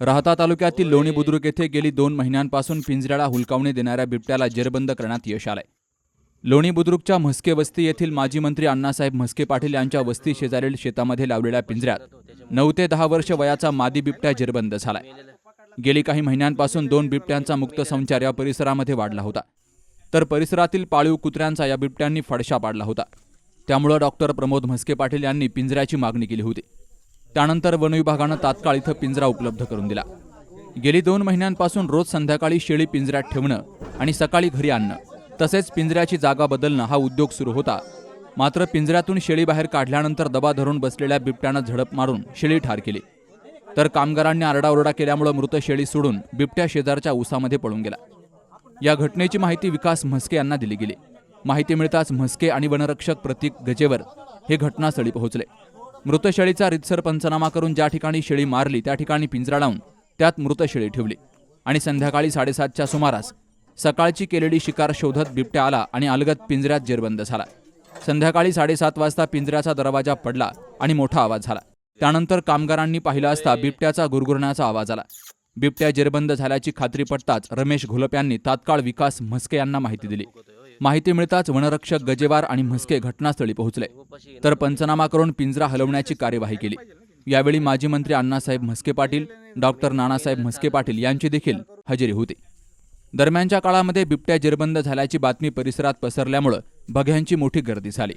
राहता तालुक्यातील लोणी बुद्रुक येथे गेली दोन महिन्यांपासून पिंजऱ्याला हुलकावणी देणाऱ्या बिबट्याला जेरबंद करण्यात यश आलंय. लोणी बुद्रुकच्या म्हस्के वस्ती येथील माजी मंत्री अण्णासाहेब म्हस्के पाटील यांच्या वस्ती शेजारील शेतामध्ये लावलेल्या पिंजऱ्यात नऊ ते दहा वर्ष वयाचा मादी बिबट्या जेरबंद झालाय. गेली काही महिन्यांपासून दोन बिबट्यांचा मुक्त संचार या परिसरामध्ये वाढला होता. तर परिसरातील पाळीव कुत्र्यांचा या बिबट्यांनी फडशा पाडला होता. त्यामुळं डॉक्टर प्रमोद म्हस्के पाटील यांनी पिंजऱ्याची मागणी केली होती. त्यानंतर वनविभागानं तात्काळ इथं पिंजरा उपलब्ध करून दिला. गेली दोन महिन्यांपासून रोज संध्याकाळी शेळी पिंजऱ्यात ठेवणं आणि सकाळी घरी आणणं तसेच पिंजऱ्याची जागा बदलणं हा उद्योग सुरू होता. मात्र पिंजऱ्यातून शेळी बाहेर काढल्यानंतर दबा धरून बसलेल्या बिबट्यानं झडप मारून शेळी ठार केली. तर कामगारांनी आरडाओरडा केल्यामुळे मृत शेळी सोडून बिबट्या शेजारच्या ऊसामध्ये पळून गेला. या घटनेची माहिती विकास म्हस्के यांना दिली गेली. माहिती मिळताच म्हस्के आणि वनरक्षक प्रतीक गजेवर हे घटनास्थळी पोहोचले. मृत शेळीचा रितसर पंचनामा करून ज्या ठिकाणी शेळी मारली त्या ठिकाणी पिंजरा लावून त्यात मृत शेळी ठेवली. आणि संध्याकाळी साडेसातच्या सुमारास सकाळची केलेली शिकार शोधत बिबट्या आला आणि अलगत पिंजऱ्यात जेरबंद झाला. संध्याकाळी साडेसात वाजता पिंजऱ्याचा दरवाजा पडला आणि मोठा आवाज झाला. त्यानंतर कामगारांनी पाहिलं असता बिबट्याचा गुरगुरण्याचा आवाज आला. बिबट्या जेरबंद झाल्याची खात्री पडताच रमेश घोलप यांनी तात्काळ विकास म्हस्के यांना माहिती दिली. माहिती मिळताच वनरक्षक गजेवार आणि म्हस्के घटनास्थळी पोहोचले. तर पंचनामा करून पिंजरा हलवण्याची कार्यवाही केली. यावेळी माजी मंत्री अण्णासाहेब म्हस्के पाटील डॉक्टर नानासाहेब म्हस्के पाटील यांची देखील हजेरी होती. दरम्यानच्या काळामध्ये बिबट्या जेरबंद झाल्याची बातमी परिसरात पसरल्यामुळं बघ्यांची मोठी गर्दी झाली.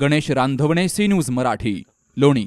Ganesh Randhavane C news Marathi Loni.